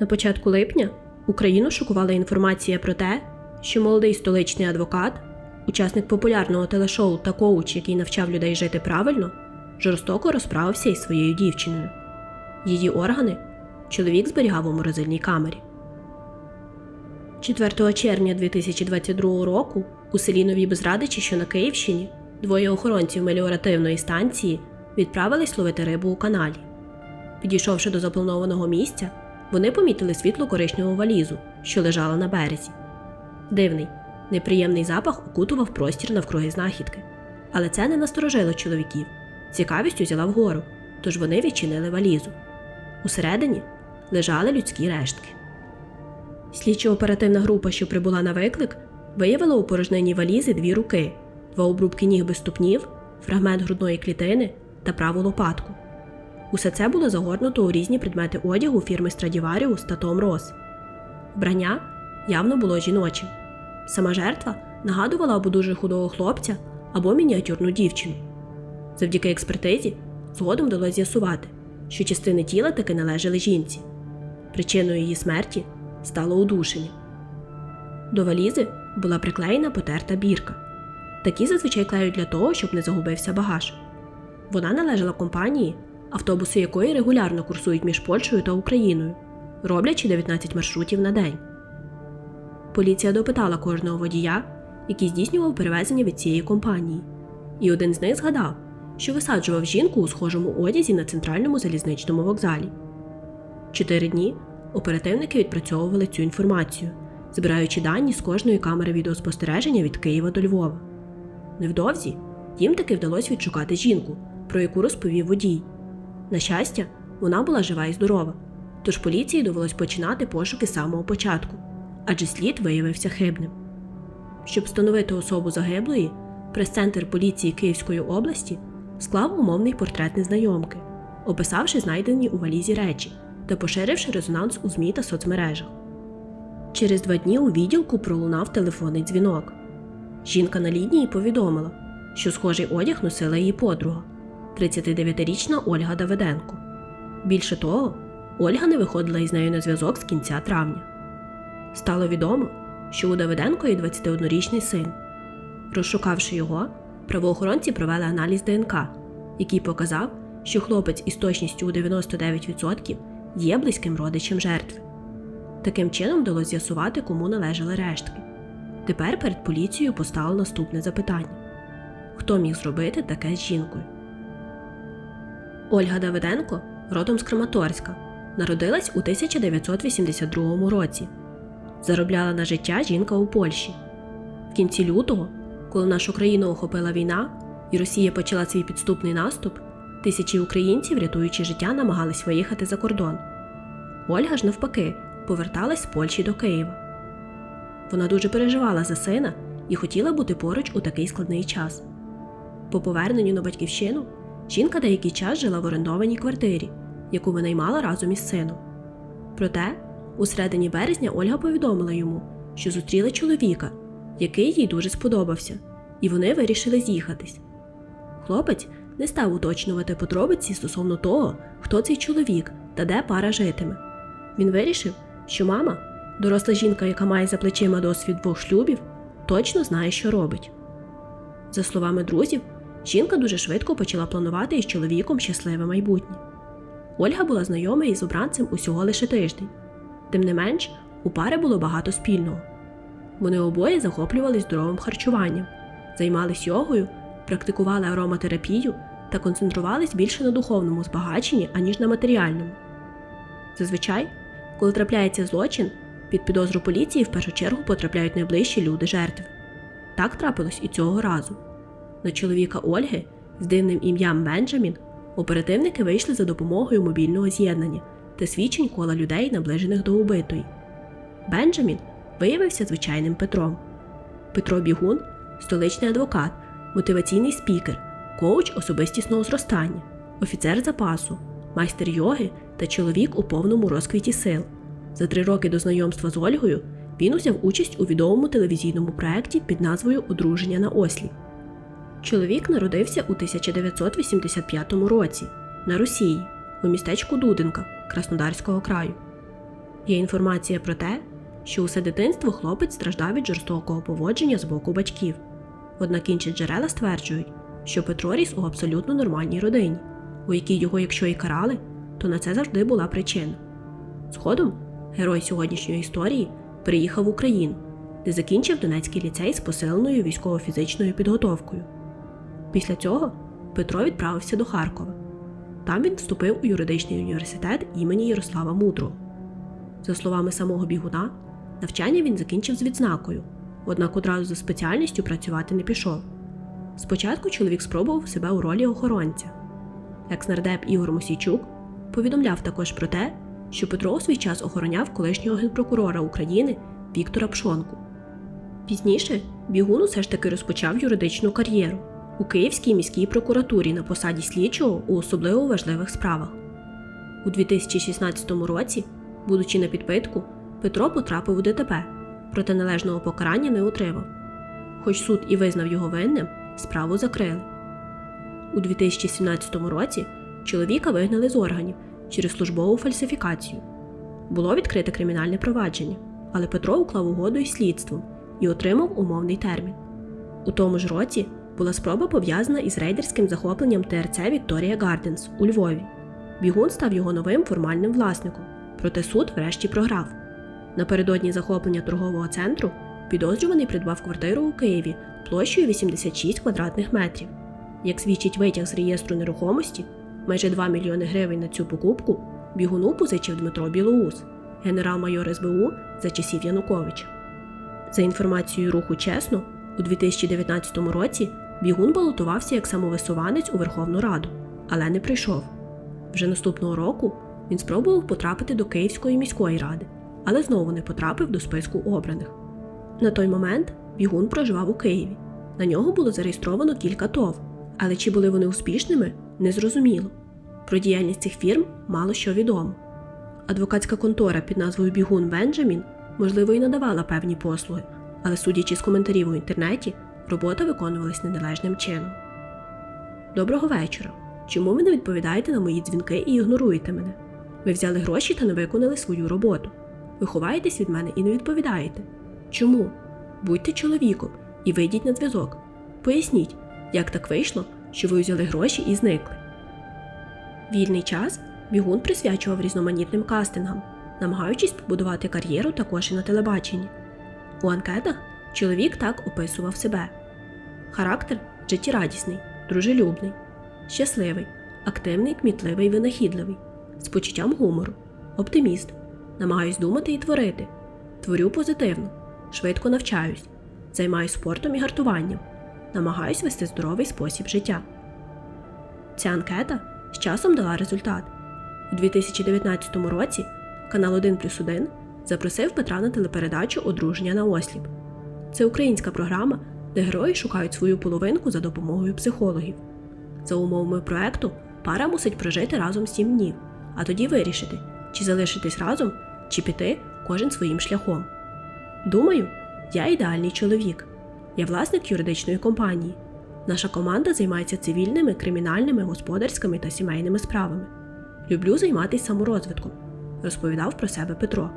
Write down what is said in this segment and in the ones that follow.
На початку липня Україну шокувала інформація про те, що молодий столичний адвокат, учасник популярного телешоу та коуч, який навчав людей жити правильно, жорстоко розправився із своєю дівчиною. Її органи чоловік зберігав у морозильній камері. 4 червня 2022 року у селі Нові Безрадичі, що на Київщині, двоє охоронців меліоративної станції відправились ловити рибу у каналі. Підійшовши до запланованого місця, вони помітили світло коричневу валізу, що лежала на березі. Дивний, неприємний запах окутував простір навкруги знахідки. Але це не насторожило чоловіків. Цікавість узяла вгору, тож вони відчинили валізу. Усередині лежали людські рештки. Слідчо-оперативна група, що прибула на виклик, виявила у порожнині валізи дві руки, два обрубки ніг без ступнів, фрагмент грудної клітини та праву лопатку. Усе це було загорнуто у різні предмети одягу фірми Stradivarius та Tom Ross. Вбрання явно було жіночим. Сама жертва нагадувала або дуже худого хлопця, або мініатюрну дівчину. Завдяки експертизі згодом вдалося з'ясувати, що частини тіла таки належали жінці. Причиною її смерті стало удушення. До валізи була приклеєна потерта бірка. Такі зазвичай клеють для того, щоб не загубився багаж. Вона належала компанії, автобуси якої регулярно курсують між Польщею та Україною, роблячи 19 маршрутів на день. Поліція допитала кожного водія, який здійснював перевезення від цієї компанії, і один з них згадав, що висаджував жінку у схожому одязі на центральному залізничному вокзалі. Чотири дні оперативники відпрацьовували цю інформацію, збираючи дані з кожної камери відеоспостереження від Києва до Львова. Невдовзі їм таки вдалося відшукати жінку, про яку розповів водій. На щастя, вона була жива і здорова, тож поліції довелось починати пошуки з самого початку, адже слід виявився хибним. Щоб встановити особу загиблої, прес-центр поліції Київської області склав умовний портрет незнайомки, описавши знайдені у валізі речі та поширивши резонанс у ЗМІ та соцмережах. Через два дні у відділку пролунав телефонний дзвінок. Жінка на лінії повідомила, що схожий одяг носила її подруга, 39-річна Ольга Давиденко. Більше того, Ольга не виходила із нею на зв'язок з кінця травня. Стало відомо, що у Давиденко є 21-річний син. Розшукавши його, правоохоронці провели аналіз ДНК, який показав, що хлопець із точністю у 99% є близьким родичем жертви. Таким чином вдалося з'ясувати, кому належали рештки. Тепер перед поліцією постало наступне запитання: хто міг зробити таке з жінкою? Ольга Давиденко, родом з Краматорська, народилась у 1982 році. Заробляла на життя жінка у Польщі. В кінці лютого, коли нашу країну охопила війна і Росія почала свій підступний наступ, тисячі українців, рятуючи життя, намагались виїхати за кордон. Ольга ж навпаки поверталась з Польщі до Києва. Вона дуже переживала за сина і хотіла бути поруч у такий складний час. По поверненню на батьківщину жінка деякий час жила в орендованій квартирі, яку винаймала разом із сином. Проте, у середині березня Ольга повідомила йому, що зустріла чоловіка, який їй дуже сподобався, і вони вирішили з'їхатись. Хлопець не став уточнювати подробиці стосовно того, хто цей чоловік та де пара житиме. Він вирішив, що мама, доросла жінка, яка має за плечима досвід двох шлюбів, точно знає, що робить. За словами друзів, жінка дуже швидко почала планувати із чоловіком щасливе майбутнє. Ольга була знайома із обранцем усього лише тиждень. Тим не менш, у пари було багато спільного. Вони обоє захоплювалися здоровим харчуванням, займались йогою, практикували ароматерапію та концентрувались більше на духовному збагаченні, аніж на матеріальному. Зазвичай, коли трапляється злочин, під підозру поліції в першу чергу потрапляють найближчі люди жертви. Так трапилось і цього разу. На чоловіка Ольги з дивним ім'ям Бенджамін оперативники вийшли за допомогою мобільного з'єднання та свідчень кола людей, наближених до убитої. Бенджамін виявився звичайним Петром. Петро Бігун столичний адвокат, мотиваційний спікер, коуч особистісного зростання, офіцер запасу, майстер йоги та чоловік у повному розквіті сил. За три роки до знайомства з Ольгою він узяв участь у відомому телевізійному проєкті під назвою Одруження на Ослі. Чоловік народився у 1985 році на Росії у містечку Дудинка Краснодарського краю. Є інформація про те, що усе дитинство хлопець страждав від жорстокого поводження з боку батьків. Однак інші джерела стверджують, що Петро ріс у абсолютно нормальній родині, у якій його, якщо і карали, то на це завжди була причина. Згодом герой сьогоднішньої історії приїхав в Україну, де закінчив Донецький ліцей з посиленою військово-фізичною підготовкою. Після цього Петро відправився до Харкова. Там він вступив у юридичний університет імені Ярослава Мудрого. За словами самого бігуна, навчання він закінчив з відзнакою, однак одразу за спеціальністю працювати не пішов. Спочатку чоловік спробував себе у ролі охоронця. Екс-нардеп Ігор Мосійчук повідомляв також про те, що Петро у свій час охороняв колишнього генпрокурора України Віктора Пшонку. Пізніше Бігун усе ж таки розпочав юридичну кар'єру у Київській міській прокуратурі на посаді слідчого у особливо важливих справах. У 2016 році, будучи на підпитку, Петро потрапив у ДТП, проте належного покарання не отримав. Хоч суд і визнав його винним, справу закрили. У 2017 році чоловіка вигнали з органів через службову фальсифікацію. Було відкрите кримінальне провадження, але Петро уклав угоду із слідством і отримав умовний термін. У тому ж році була спроба пов'язана із рейдерським захопленням ТРЦ Вікторія Гарденс у Львові. Бігун став його новим формальним власником, проте суд врешті програв. Напередодні захоплення торгового центру підозрюваний придбав квартиру у Києві площею 86 квадратних метрів. Як свідчить витяг з реєстру нерухомості, майже 2 мільйони гривень на цю покупку бігуну позичив Дмитро Білоус, генерал-майор СБУ за часів Януковича. За інформацією руху чесно, у 2019 році бігун балотувався як самовисуванець у Верховну Раду, але не прийшов. Вже наступного року він спробував потрапити до Київської міської ради, але знову не потрапив до списку обраних. На той момент бігун проживав у Києві. На нього було зареєстровано кілька ТОВ, але чи були вони успішними, незрозуміло. Про діяльність цих фірм мало що відомо. Адвокатська контора під назвою Бігун Бенджамін, можливо, і надавала певні послуги, але судячи з коментарів у інтернеті, робота виконувалась неналежним чином. Доброго вечора. Чому ви не відповідаєте на мої дзвінки і ігноруєте мене? Ви взяли гроші та не виконали свою роботу. Ви ховаєтесь від мене і не відповідаєте. Чому? Будьте чоловіком і вийдіть на зв'язок. Поясніть, як так вийшло, що ви взяли гроші і зникли. Вільний час бігун присвячував різноманітним кастингам, намагаючись побудувати кар'єру також і на телебаченні. У анкетах чоловік так описував себе: характер життєрадісний, дружелюбний, щасливий, активний, кмітливий, винахідливий, з почуттям гумору, оптиміст, намагаюсь думати і творити, творю позитивно, швидко навчаюсь, займаюсь спортом і гартуванням, намагаюсь вести здоровий спосіб життя. Ця анкета з часом дала результат. У 2019 році канал 1 плюс 1 запросив Петра на телепередачу Одруження на осліп. Це українська програма, де герої шукають свою половинку за допомогою психологів. За умовами проекту пара мусить прожити разом 7 днів, а тоді вирішити, чи залишитись разом, чи піти кожен своїм шляхом. Думаю, я ідеальний чоловік. Я власник юридичної компанії. Наша команда займається цивільними, кримінальними, господарськими та сімейними справами. Люблю займатися саморозвитком, розповідав про себе Петро.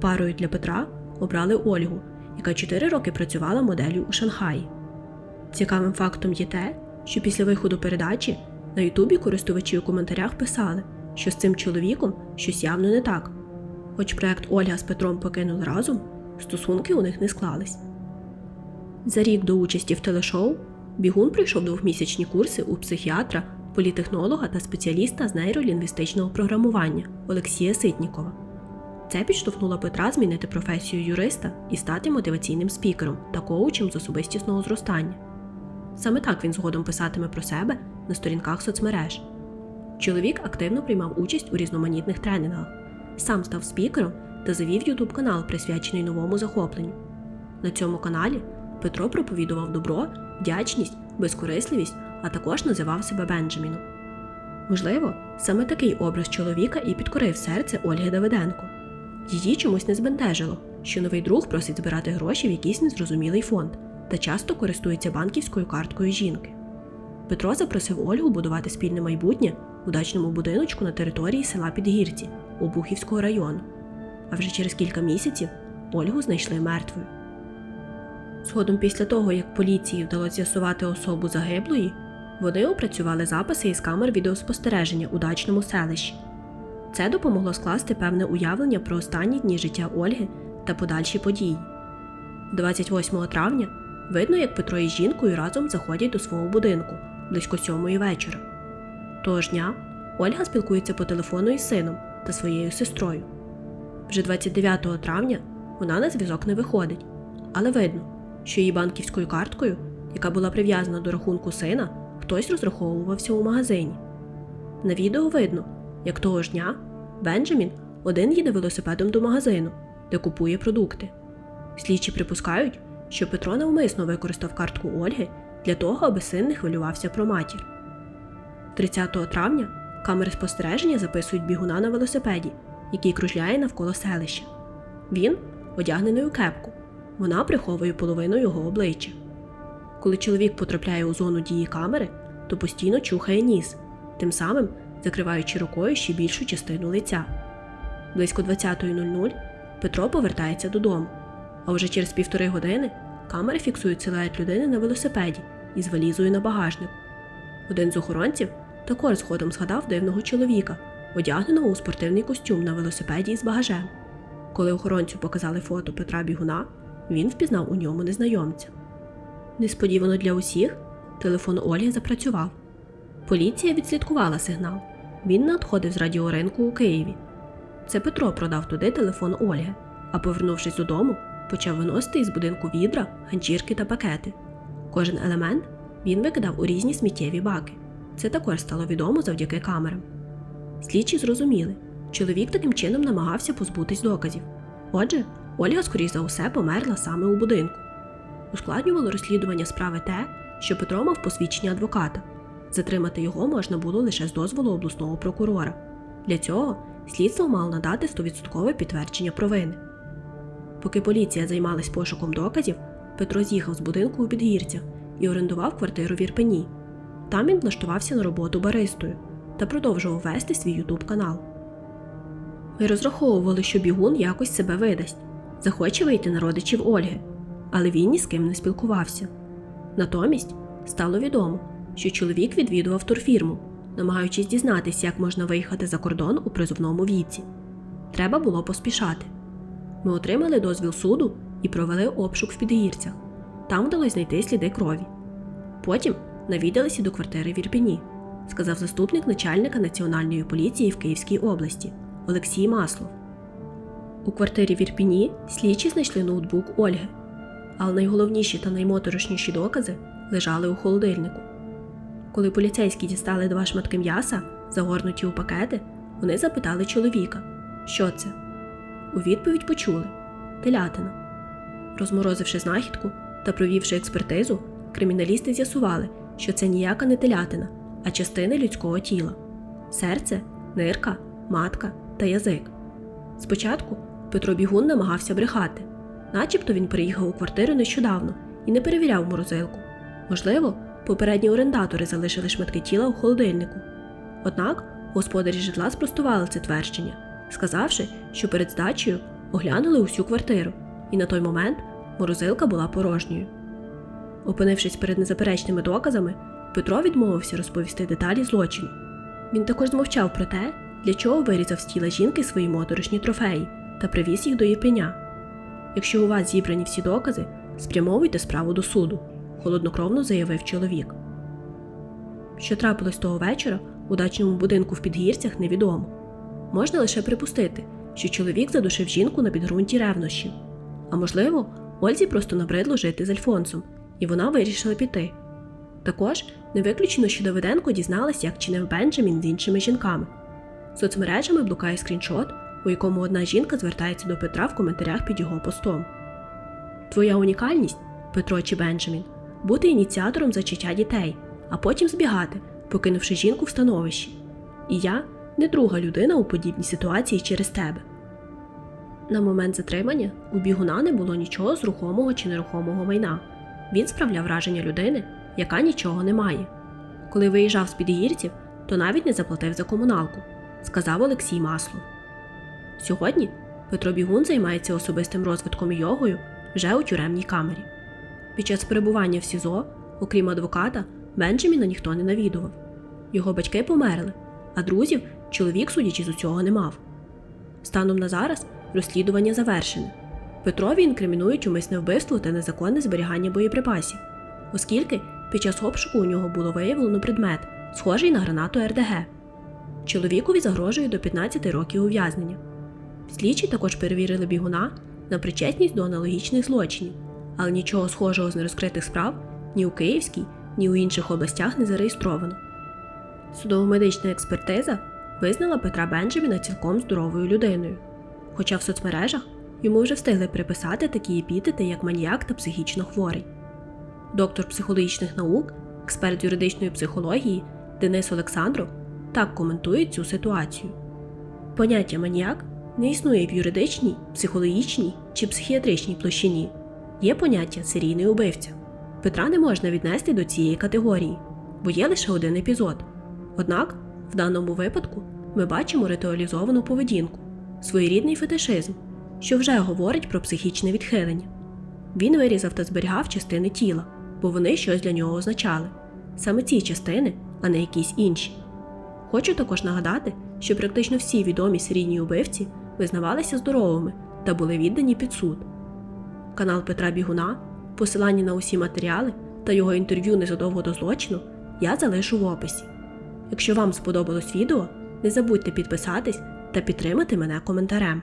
Парою для Петра обрали Ольгу, яка 4 роки працювала моделлю у Шанхаї. Цікавим фактом є те, що після виходу передачі на Ютубі користувачі у коментарях писали, що з цим чоловіком щось явно не так. Хоч проект Ольга з Петром покинули разом, стосунки у них не склались. За рік до участі в телешоу Бігун пройшов двохмісячні курси у психіатра, політехнолога та спеціаліста з нейролінгвістичного програмування Олексія Ситнікова. Це підштовхнуло Петра змінити професію юриста і стати мотиваційним спікером та коучем з особистісного зростання. Саме так він згодом писатиме про себе на сторінках соцмереж. Чоловік активно приймав участь у різноманітних тренінгах, сам став спікером та завів ютуб канал, присвячений новому захопленню. На цьому каналі Петро проповідував добро, вдячність, безкорисливість, а також називав себе Бенджаміном. Можливо, саме такий образ чоловіка і підкорив серце Ольги Давиденко. Її чомусь не збентежило, що новий друг просить збирати гроші в якийсь незрозумілий фонд та часто користується банківською карткою жінки. Петро запросив Ольгу будувати спільне майбутнє у дачному будиночку на території села Підгірці, Обухівського району. А вже через кілька місяців Ольгу знайшли мертвою. Згодом після того, як поліції вдалося з'ясувати особу загиблої, вони опрацювали записи із камер відеоспостереження у дачному селищі. Це допомогло скласти певне уявлення про останні дні життя Ольги та подальші події. 28 травня видно, як Петро із жінкою разом заходять до свого будинку близько сьомої вечора. Того ж дня Ольга спілкується по телефону із сином та своєю сестрою. Вже 29 травня вона на зв'язок не виходить, але видно, що її банківською карткою, яка була прив'язана до рахунку сина, хтось розраховувався у магазині. На відео видно, як того ж дня Бенджамін один їде велосипедом до магазину, де купує продукти. Слідчі припускають, що Петро навмисно використав картку Ольги для того, аби син не хвилювався про матір. 30 травня камери спостереження записують бігуна на велосипеді, який кружляє навколо селища. Він одягнений у кепку, вона приховує половину його обличчя. Коли чоловік потрапляє у зону дії камери, то постійно чухає ніс, тим самим закриваючи рукою ще більшу частину лиця. Близько 20.00 Петро повертається додому, а вже через півтори години камери фіксують силует людини на велосипеді із валізою на багажнику. Один з охоронців також згодом згадав дивного чоловіка, одягненого у спортивний костюм на велосипеді із багажем. Коли охоронцю показали фото Петра Бігуна, він впізнав у ньому незнайомця. Несподівано для усіх телефон Ольги запрацював. Поліція відслідкувала сигнал. Він надходив з радіоринку у Києві. Це Петро продав туди телефон Ольги, а повернувшись додому, почав виносити із будинку відра, ганчірки та пакети. Кожен елемент він викидав у різні сміттєві баки. Це також стало відомо завдяки камерам. Слідчі зрозуміли, чоловік таким чином намагався позбутись доказів. Отже, Ольга, скоріш за усе, померла саме у будинку. Ускладнювало розслідування справи те, що Петро мав посвідчення адвоката. Затримати його можна було лише з дозволу обласного прокурора. Для цього слідство мало надати 100% підтвердження провини. Поки поліція займалась пошуком доказів, Петро з'їхав з будинку у Підгірцях і орендував квартиру в Ірпені. Там він влаштувався на роботу баристою та продовжував вести свій ютуб канал. Ми розраховували, що бігун якось себе видасть, захоче вийти на родичів Ольги, але він ні з ким не спілкувався. Натомість стало відомо, що чоловік відвідував турфірму, намагаючись дізнатися, як можна виїхати за кордон у призовному віці. Треба було поспішати. Ми отримали дозвіл суду і провели обшук в підгірцях. Там вдалося знайти сліди крові. Потім навідалися до квартири в Ірпіні, сказав заступник начальника Національної поліції в Київській області Олексій Маслов. У квартирі в Ірпіні слідчі знайшли ноутбук Ольги, але найголовніші та наймоторошніші докази лежали у холодильнику. Коли поліцейські дістали два шматки м'яса, загорнуті у пакети, вони запитали чоловіка, що це. У відповідь почули телятина. Розморозивши знахідку та провівши експертизу, криміналісти з'ясували, що це ніяка не телятина, а частини людського тіла серце, нирка, матка та язик. Спочатку Петро Бігун намагався брехати, начебто він приїхав у квартиру нещодавно і не перевіряв морозилку. Можливо, попередні орендатори залишили шматки тіла у холодильнику. Однак господарі житла спростували це твердження, сказавши, що перед здачею оглянули усю квартиру, і на той момент морозилка була порожньою. Опинившись перед незаперечними доказами, Петро відмовився розповісти деталі злочину. Він також змовчав про те, для чого вирізав з тіла жінки свої моторошні трофеї та привіз їх до Єпеня. Якщо у вас зібрані всі докази, спрямовуйте справу до суду, холоднокровно заявив чоловік. Що трапилось того вечора у дачному будинку в підгірцях, невідомо. Можна лише припустити, що чоловік задушив жінку на підґрунті ревнощів. А можливо, Ользі просто набридло жити з Альфонсом, і вона вирішила піти. Також не виключено, що Давиденко дізналась, як чинив Бенджамін з іншими жінками. Соцмережами блукає скріншот, у якому одна жінка звертається до Петра в коментарях під його постом. Твоя унікальність, Петро чи Бенджамін, бути ініціатором зачаття дітей, а потім збігати, покинувши жінку в становищі. І я не друга людина у подібній ситуації через тебе. На момент затримання у бігуна не було нічого з рухомого чи нерухомого майна. Він справляв враження людини, яка нічого не має. Коли виїжджав з підгірців, то навіть не заплатив за комуналку, сказав Олексій Маслов. Сьогодні Петро Бігун займається особистим розвитком йогою вже у тюремній камері. Під час перебування в СІЗО, окрім адвоката, Бенджаміна ніхто не навідував. Його батьки померли, а друзів чоловік, судячи з усього, не мав. Станом на зараз розслідування завершене. Петрові інкримінують умисне вбивство та незаконне зберігання боєприпасів, оскільки під час обшуку у нього було виявлено предмет, схожий на гранату РДГ. Чоловікові загрожує до 15 років ув'язнення. Слідчі також перевірили бігуна на причетність до аналогічних злочинів, але нічого схожого з нерозкритих справ ні у Київській, ні у інших областях не зареєстровано. Судово-медична експертиза визнала Петра Бенджаміна цілком здоровою людиною, хоча в соцмережах йому вже встигли приписати такі епітети, як маніяк та психічно хворий. Доктор психологічних наук, експерт юридичної психології Денис Олександров так коментує цю ситуацію. Поняття маніяк не існує в юридичній, психологічній чи психіатричній площині. Є поняття серійний убивця. Петра не можна віднести до цієї категорії, бо є лише один епізод. Однак, в даному випадку ми бачимо ритуалізовану поведінку, своєрідний фетишизм, що вже говорить про психічне відхилення. Він вирізав та зберігав частини тіла, бо вони щось для нього означали саме ці частини, а не якісь інші. Хочу також нагадати, що практично всі відомі серійні убивці визнавалися здоровими та були віддані під суд. Канал Петра Бігуна, посилання на усі матеріали та його інтерв'ю незадовго до злочину я залишу в описі. Якщо вам сподобалось відео, не забудьте підписатись та підтримати мене коментарем.